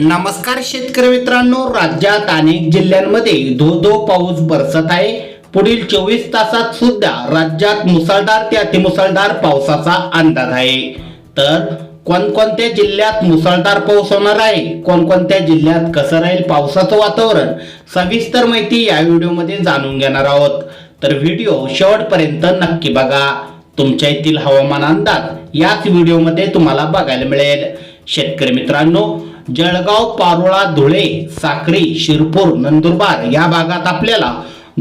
नमस्कार शेतकरी मित्रांनो राज्यात अनेक जिल्ह्यांमध्ये धो धो पाऊस बरसत आहे. पुढील चोवीस तासात सुद्धा राज्यात मुसळधार ते अतिमुसळधार पावसाचा अंदाज आहे. तर कोणकोणत्या जिल्ह्यात मुसळधार पाऊस होणार आहे? कोणकोणत्या जिल्ह्यात कसं राहील पावसाचं वातावरण? सविस्तर माहिती या व्हिडिओमध्ये जाणून घेणार आहोत. तर व्हिडिओ शेवटपर्यंत नक्की बघा. तुमच्या येथील हवामान अंदाज याच व्हिडिओमध्ये तुम्हाला बघायला मिळेल. शेतकरी मित्रांनो जळगाव पारोळा धुळे साक्री शिरपूर नंदुरबार या भागात आपल्याला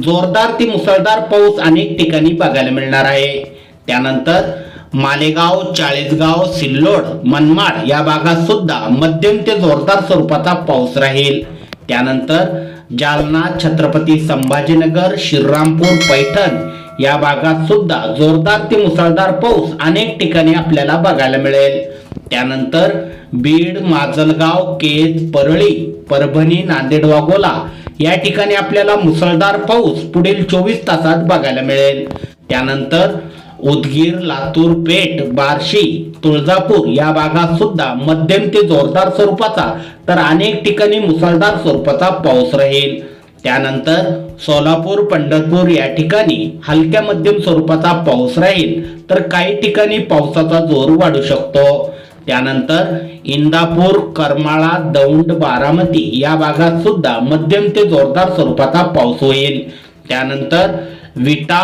जोरदार ते मुसळधार पाऊस अनेक ठिकाणी बघायला मिळणार आहे. त्यानंतर मालेगाव चाळीसगाव सिल्लोड मनमाड या भागात सुद्धा मध्यम ते जोरदार स्वरूपाचा पाऊस राहील. त्यानंतर जालना छत्रपती संभाजीनगर श्रीरामपूर पैठण या भागात सुद्धा जोरदार ते मुसळधार पाऊस अनेक ठिकाणी आपल्याला बघायला मिळेल. त्यानंतर बीड माजलगाव केज परळी परभणी नांदेड वाघोला या ठिकाणी आपल्याला मुसळधार पाऊस पुढील चोवीस तासात बघायला मिळेल. त्यानंतर उदगीर लातूर पेठ बार्शी तुळजापूर या भागात सुद्धा मध्यम ते जोरदार स्वरूपाचा तर अनेक ठिकाणी मुसळधार स्वरूपाचा पाऊस राहील. त्यानंतर सोलापूर पंढरपूर या ठिकाणी हलक्या मध्यम स्वरूपाचा पाऊस राहील तर काही ठिकाणी पावसाचा जोर वाढू शकतो. त्यानंतर इंदापूर करमाळा दौंड बारामती या भागात सुद्धा मध्यम ते जोरदार स्वरूपाचा पाऊस होईल. त्यानंतर विटा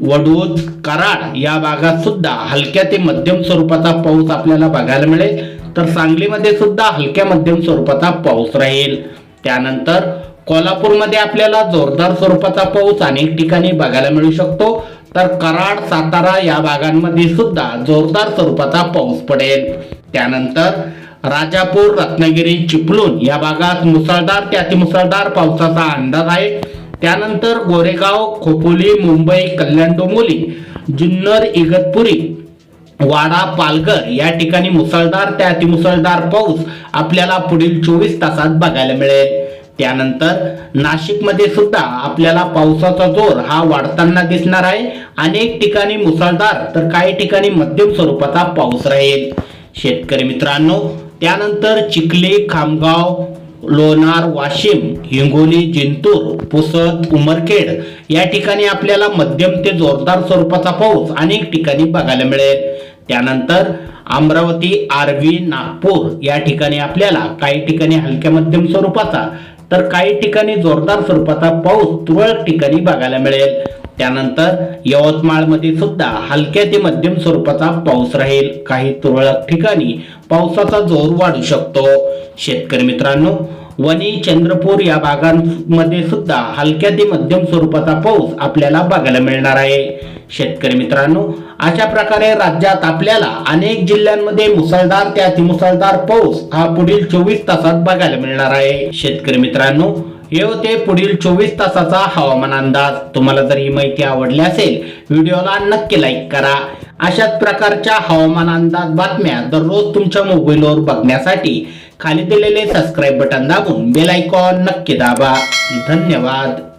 वडूज कराड या भागात सुद्धा हलक्या ते मध्यम स्वरूपाचा पाऊस आपल्याला बघायला मिळेल तर सांगलीमध्ये सुद्धा हलक्या मध्यम स्वरूपाचा पाऊस राहील. त्यानंतर कोल्हापूरमध्ये आपल्याला जोरदार स्वरूपाचा पाऊस अनेक ठिकाणी बघायला मिळू शकतो. तर कराड सातारा या भागांमध्ये सुद्धा जोरदार स्वरूपाचा पाऊस पडेल. त्यानंतर राजापूर रत्नागिरी चिपळूण या भागात मुसळधार ते अतिमुसळधार पावसाचा अंदाज आहे. त्यानंतर गोरेगाव खोपोली मुंबई कल्याण डोंबोली जुन्नर इगतपुरी वाडा पालघर या ठिकाणी मुसळधार ते अतिमुसळधार पाऊस आपल्याला पुढील चोवीस तासात बघायला मिळेल. त्यानंतर नाशिकमध्ये सुद्धा आपल्याला पावसाचा जोर हा वाढताना दिसणार आहे. अनेक ठिकाणी मुसळधार तर काही ठिकाणी मध्यम स्वरूपाचा पाऊस राहील. शेतकरी मित्रांनो त्यानंतर चिखली खामगाव लोणार वाशिम हिंगोली जिंतूर पुसद उमरखेड या ठिकाणी आपल्याला मध्यम ते जोरदार स्वरूपाचा पाऊस अनेक ठिकाणी बघायला मिळेल. त्यानंतर अमरावती आर्वी नागपूर या ठिकाणी आपल्याला काही ठिकाणी हलक्या मध्यम स्वरूपाचा तर काही ठिकाणी जोरदार स्वरूपाचा पाऊस तुरळक ठिकाणी बघायला मिळेल. त्यानंतर यवतमाळमध्ये सुद्धा हलक्या ते मध्यम स्वरूपाचा पाऊस राहील. काही तुरळक ठिकाणी पावसाचा जोर वाढू शकतो. शेतकरी मित्रांनो वणी चंद्रपूर या भागांमध्ये सुद्धा हलक्या ते मध्यम स्वरूपाचा पाऊस आपल्याला बघायला मिळणार आहे. शेतकरी मित्रांनो अशा प्रकारे राज्यात आपल्याला अनेक जिल्ह्यांमध्ये मुसळधार ते अतिमुसळधार पाऊस हा पुढील चोवीस तासात बघायला मिळणार आहे. शेतकरी मित्रांनो हे होते पुढील चोवीस तासाचा हवामान अंदाज. तुम्हाला जर ही माहिती आवडली असेल व्हिडिओला नक्की लाईक करा. अशाच प्रकारच्या हवामान अंदाज बातम्या दररोज तुमच्या मोबाईलवर बघण्यासाठी खाली दिलेले सबस्क्राईब बटन दाबून बेल आयकॉन नक्की दाबा. धन्यवाद.